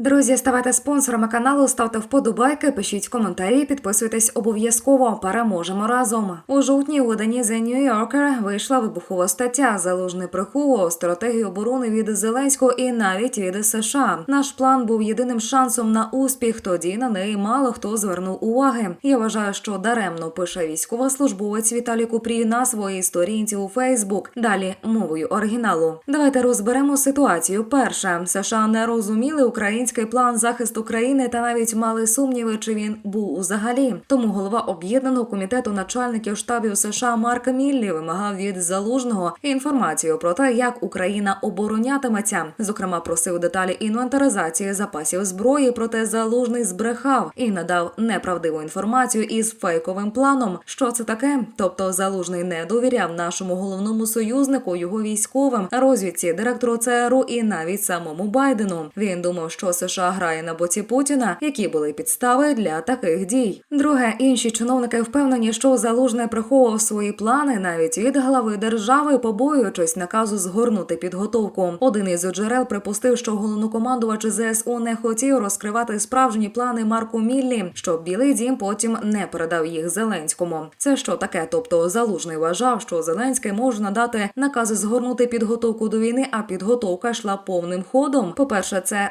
Друзі, ставайте спонсорами каналу, ставте вподобайки, пишіть коментарі, підписуйтесь обов'язково. Переможемо разом. У жовтні у виданні The New Yorker вийшла вибухова стаття. Залужний приховував стратегію оборони від Зеленського і навіть від США. Наш план був єдиним шансом на успіх. Тоді на неї мало хто звернув уваги. Я вважаю, що даремно пише військовослужбовець Віталій Купрій на своїй сторінці у Фейсбук. Далі мовою оригіналу. Давайте розберемо ситуацію. Перше, США не розуміли український план захисту країни та навіть мали сумніви, чи він був взагалі. Тому голова об'єднаного комітету начальників штабів США Марк Міллі вимагав від залужного інформацію про те, як Україна оборонятиметься. Зокрема, просив деталі інвентаризації запасів зброї. Проте залужний збрехав і надав неправдиву інформацію із фейковим планом. Що це таке? Тобто залужний не довіряв нашому головному союзнику, його військовим розвідці, директору ЦРУ і навіть самому Байдену. Він думав, що США грає на боці Путіна, які були підстави для таких дій. Друге, інші чиновники впевнені, що залужний приховував свої плани навіть від глави держави, побоюючись наказу згорнути підготовку. Один із джерел припустив, що головнокомандувач ЗСУ не хотів розкривати справжні плани Марку Міллі, щоб Білий Дім потім не передав їх Зеленському. Це що таке? Тобто залужний вважав, що Зеленський може надати накази згорнути підготовку до війни, а підготовка йшла повним ходом. По перше, це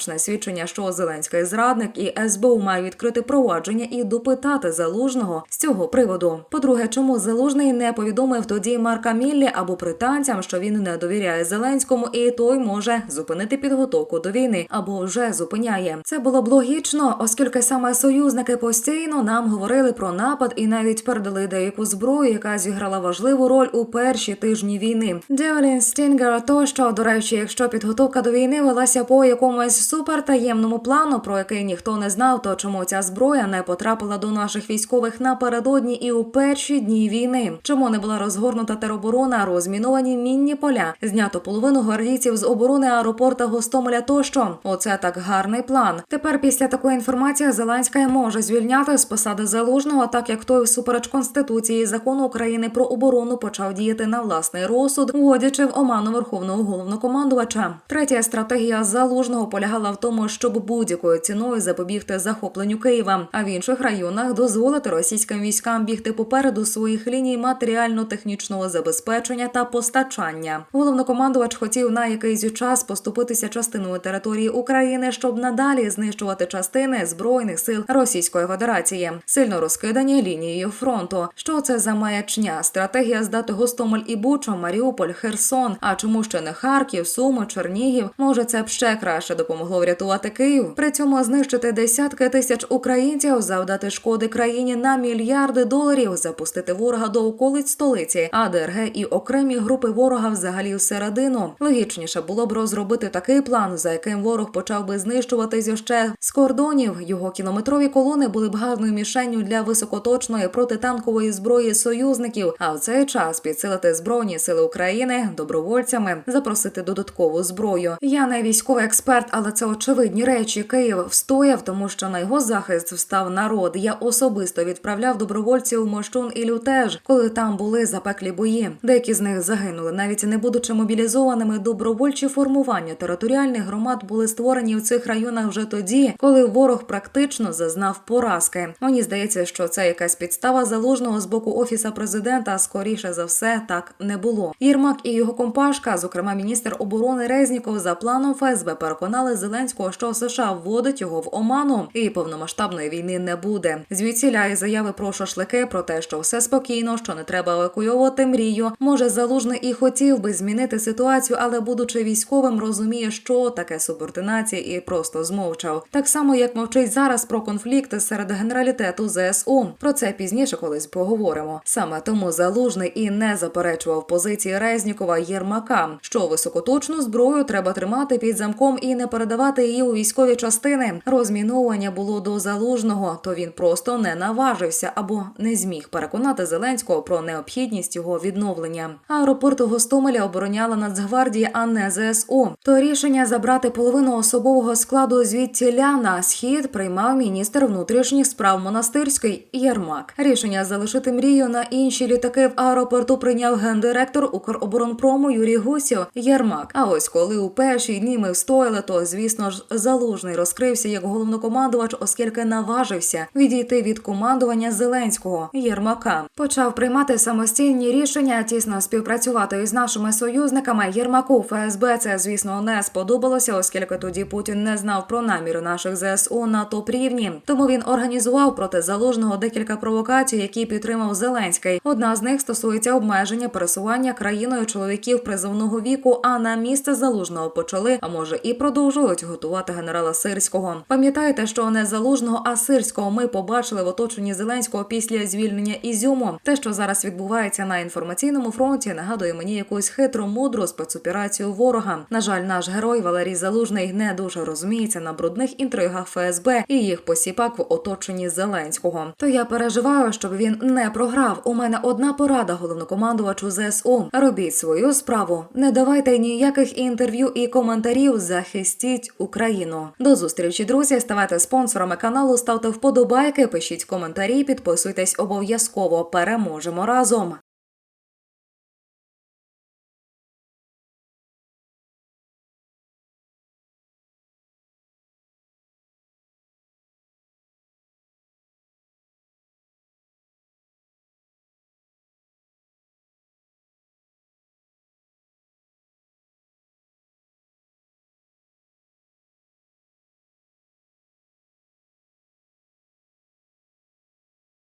однозначне свідчення, що Зеленський зрадник і СБУ має відкрити провадження і допитати залужного з цього приводу. По-друге, чому залужний не повідомив тоді Марка Міллі або британцям, що він не довіряє Зеленському, і той може зупинити підготовку до війни або вже зупиняє. Це було б логічно, оскільки саме союзники постійно нам говорили про напад і навіть передали деяку зброю, яка зіграла важливу роль у перші тижні війни. Девелін Стінгер тощо, до речі, якщо підготовка до війни велася по якомусь супертаємному плану, про який ніхто не знав, то чому ця зброя не потрапила до наших військових напередодні і у перші дні війни? Чому не була розгорнута тероборона, розміновані мінні поля, знято половину гвардійців з оборони аеропорта Гостомеля тощо? Оце так гарний план. Тепер після такої інформації Зеленська може звільняти з посади залужного, так як той всупереч конституції закону України про оборону почав діяти на власний розсуд, вводячи в оману верховного головнокомандувача. Третя стратегія залужного полягала в тому, щоб будь-якою ціною запобігти захопленню Києва, а в інших районах дозволити російським військам бігти попереду своїх ліній матеріально-технічного забезпечення та постачання. Головнокомандувач хотів на якийсь час поступитися частиною території України, щоб надалі знищувати частини збройних сил Російської Федерації, сильно розкидані лінією фронту. Що це за маячня? Стратегія здати Гостомель і Бучу, Маріуполь, Херсон. А чому ще не Харків, Суми, Чернігів? Може, це б ще краще допомогло врятувати Київ. При цьому знищити десятки тисяч українців, завдати шкоди країні на мільярди доларів, запустити ворога до околиць столиці, а ДРГ і окремі групи ворога взагалі всередину. Логічніше було б розробити такий план, за яким ворог почав би знищуватись ще з кордонів. Його кілометрові колони були б гарною мішенню для високоточної протитанкової зброї союзників. А в цей час підсилити збройні сили України добровольцями, запросити додаткову зброю. Я не військовий експерт, але це очевидні речі. Київ встояв, тому що на його захист встав народ. Я особисто відправляв добровольців Мощун і Лютеж, коли там були запеклі бої. Деякі з них загинули, навіть не будучи мобілізованими. Добровольчі формування територіальних громад були створені в цих районах вже тоді, коли ворог практично зазнав поразки. Мені здається, що це якась підстава залужного з боку офіса президента. Скоріше за все, так не було. Єрмак і його компашка, зокрема міністр оборони Резніков, за планом ФСБ переконали Зеленського, що США вводить його в оману, і повномасштабної війни не буде. Звідсіля і заяви про шашлики про те, що все спокійно, що не треба евакуйовувати мрію. Може, залужний і хотів би змінити ситуацію, але будучи військовим, розуміє, що таке субординація, і просто змовчав. Так само, як мовчить зараз про конфлікти серед генералітету ЗСУ. Про це пізніше колись поговоримо. Саме тому залужний і не заперечував позиції Резнікова Єрмака, що високоточну зброю треба тримати під замком і не передавати її у військові частини. Розміновування було до залужного, то він просто не наважився або не зміг переконати Зеленського про необхідність його відновлення. Аеропорт у Гостомеля обороняла Нацгвардія, а не ЗСУ. То рішення забрати половину особового складу звідтіля на схід приймав міністр внутрішніх справ монастирський Єрмак. Рішення залишити мрію на інші літаки в аеропорту прийняв гендиректор Укроборонпрому Юрій Гусів Єрмак. А ось коли у перші дні ми встояли, то звідти звісно ж, залужний розкрився як головнокомандувач, оскільки наважився відійти від командування Зеленського Єрмака. Почав приймати самостійні рішення, тісно співпрацювати із нашими союзниками. Єрмаку ФСБ це, звісно, не сподобалося, оскільки тоді Путін не знав про наміри наших ЗСУ на топ рівні. Тому він організував проти залужного декілька провокацій, які підтримав Зеленський. Одна з них стосується обмеження пересування країною чоловіків призовного віку. А на місце залужного почали, а може і продовжують готувати генерала Сирського. Пам'ятаєте, що не залужного, а сирського ми побачили в оточенні Зеленського після звільнення Ізюму. Те, що зараз відбувається на інформаційному фронті, нагадує мені якусь хитру мудру спецоперацію ворога. На жаль, наш герой Валерій Залужний не дуже розуміється на брудних інтригах ФСБ і їх посіпак в оточенні Зеленського. То я переживаю, щоб він не програв. У мене одна порада головнокомандувачу ЗСУ. Робіть свою справу. Не давайте ніяких інтерв'ю і коментарів. Захистіть Україну. До зустрічі, друзі. Ставайте спонсорами каналу, ставте вподобайки, пишіть коментарі, підписуйтесь обов'язково. Переможемо разом.